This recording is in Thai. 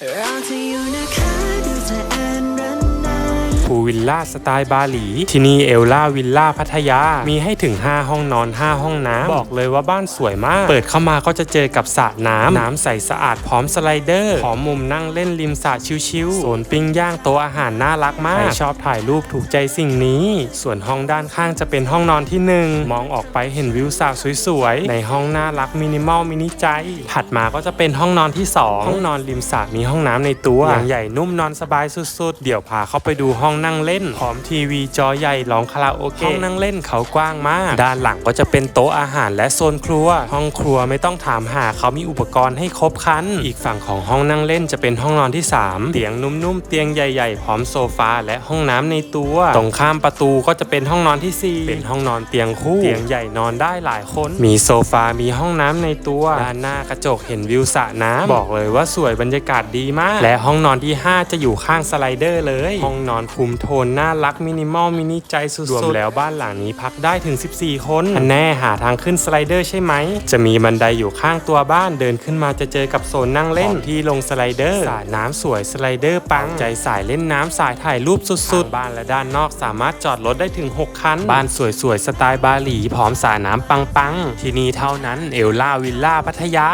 เราจะอยู่น พูลวิลล่าสไตล์บาหลี ที่นี่เอลล่าวิลล่าพัทยา มีให้ถึง 5 ห้องนอน 5 ห้องน้ำ บอกเลยว่าบ้านสวยมาก เปิดเข้ามาก็จะเจอกับสระน้ำ น้ำใสสะอาดพร้อมสไลเดอร์ พร้อมมุมนั่งเล่นริมสระชิวๆโซนปิ้งย่างโต๊ะอาหารน่ารักมาก ใครชอบถ่ายรูปถูกใจสิ่งนี้ ส่วนห้องด้านข้างจะเป็นห้องนอนที่หนึ่งมองออกไปเห็นวิวสระสวยๆ ในห้องน่ารักมินิมอลมินิใจ ถัดมาก็จะเป็นห้องนอนที่สองห้องนอนริมสระมีห้องน้ำในตัวอย่างใหญ่นุ่มนอนสบายสุดๆ เดี๋ยวพาเข้าไปดูห้องนั่งเล่นพร้อมทีวีจอใหญ่ร้องคาราโอเกะห้องนั่งเล่นเขากว้างมาก ด้านหลังก็จะเป็นโต๊ะอาหารและโซนครัว ห้องครัวไม่ต้องถามหาเขามีอุปกรณ์ให้ครบครัน อีกฝั่งของห้องนั่งเล่นจะเป็นห้องนอนที่ 3 เตียงนุ่มๆ เตียงใหญ่ๆ พร้อมโซฟาและห้องน้ำในตัว ตรงข้ามประตูก็จะเป็นห้องนอนที่ 4 เป็นห้องนอนเตียงคู่ เตียงใหญ่นอนได้หลายคน มีโซฟา มีห้องน้ำในตัว ด้านหน้ากระจกเห็นวิวสระน้ำบอกเลยว่าสวยบรรยากาศดีมาก และห้องนอนที่ 5 จะอยู่ข้างสไลเดอร์เลย ห้องนอนคุมโทนน่ารักมินิมอลมินิใจสุดๆรวมแล้วบ้านหลังนี้พักได้ถึง 14คนอันแน่หาทางขึ้นสไลเดอร์ใช่ไหม จะมีบันไดอยู่ข้างตัวบ้านเดินขึ้นมาจะเจอกับโซนนั่งเล่นที่ลงสไลเดอร์สระน้ำสวยสไลเดอร์ปังใจสายเล่นน้ำสายถ่ายรูปสุดๆ บ้านและด้านนอกสามารถจอดรถได้ถึง 6 คัน บ้านสวยๆสไตล์บาหลีพร้อมสระน้ำปังๆที่นี่เท่านั้นเอลล่าวิลล่าพัทยา